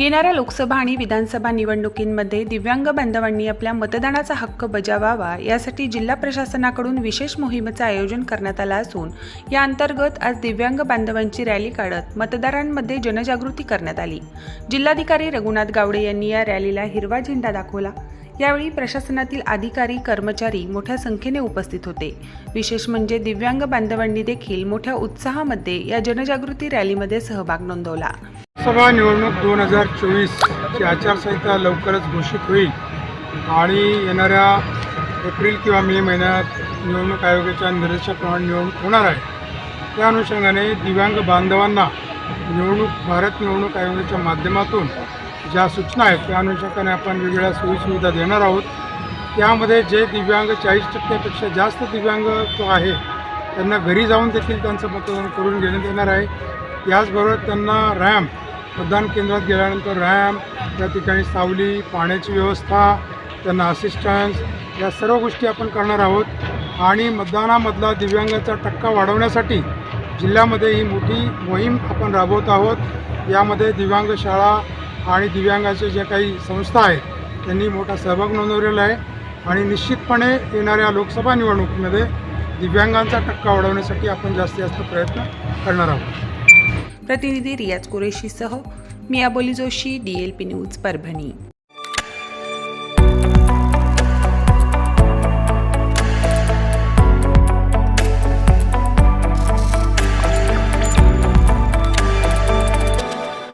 येणाऱ्या लोकसभा आणि विधानसभा निवडणुकींमध्ये दिव्यांग बांधवांनी आपल्या मतदानाचा हक्क बजावावा यासाठी जिल्हा प्रशासनाकडून विशेष मोहिमेचं आयोजन करण्यात आलं असून या अंतर्गत आज दिव्यांग बांधवांची रॅली काढत मतदारांमध्ये जनजागृती करण्यात आली. जिल्हाधिकारी रघुनाथ गावडे यांनी या रॅलीला हिरवा झेंडा दाखवला. यावेळी प्रशासनातील अधिकारी कर्मचारी मोठ्या संख्येने उपस्थित होते. विशेष म्हणजे दिव्यांग बांधवांनी देखील मोठ्या उत्साहामध्ये या जनजागृती रॅलीमध्ये सहभाग नोंदवला. लोकसभा निवडणूक दोन हजार चोवीसची आचारसंहिता लवकरच घोषित होईल आणि येणाऱ्या एप्रिल किंवा मे महिन्यात निवडणूक आयोगाच्या निर्देशाप्रमाणे निवडणूक होणार आहे. त्या अनुषंगाने दिव्यांग बांधवांना निवडणूक भारत निवडणूक आयोगाच्या माध्यमातून ज्या सूचना आहेत त्या अनुषंगाने आपण वेगवेगळ्या सोयीसुविधा देणार आहोत. त्यामध्ये जे दिव्यांग चाळीस टक्क्यापेक्षा जास्त दिव्यांग जो आहे त्यांना घरी जाऊन देखील त्यांचं मतदान करून घेण्यात येणार आहे. याचबरोबर त्यांना रॅम मतदान केंद्रात गेल्यानंतर रॅम त्या ठिकाणी सावली पाण्याची व्यवस्था त्यांना असिस्टन्स या सर्व गोष्टी आपण करणार आहोत. आणि मतदानामधला दिव्यांगाचा टक्का वाढवण्यासाठी जिल्ह्यामध्ये ही मोठी मोहीम आपण राबवत आहोत. यामध्ये दिव्यांग शाळा आणि दिव्यांगाचे ज्या काही संस्था आहेत त्यांनी मोठा सहभाग नोंदवलेला आहे. आणि निश्चितपणे येणाऱ्या लोकसभा निवडणुकीमध्ये दिव्यांगांचा टक्का वाढवण्यासाठी आपण जास्तीत जास्त प्रयत्न करणार आहोत. प्रतिनिधी रियाज कुरेशीसह मियाबोली Joshi D L P news Parbhani.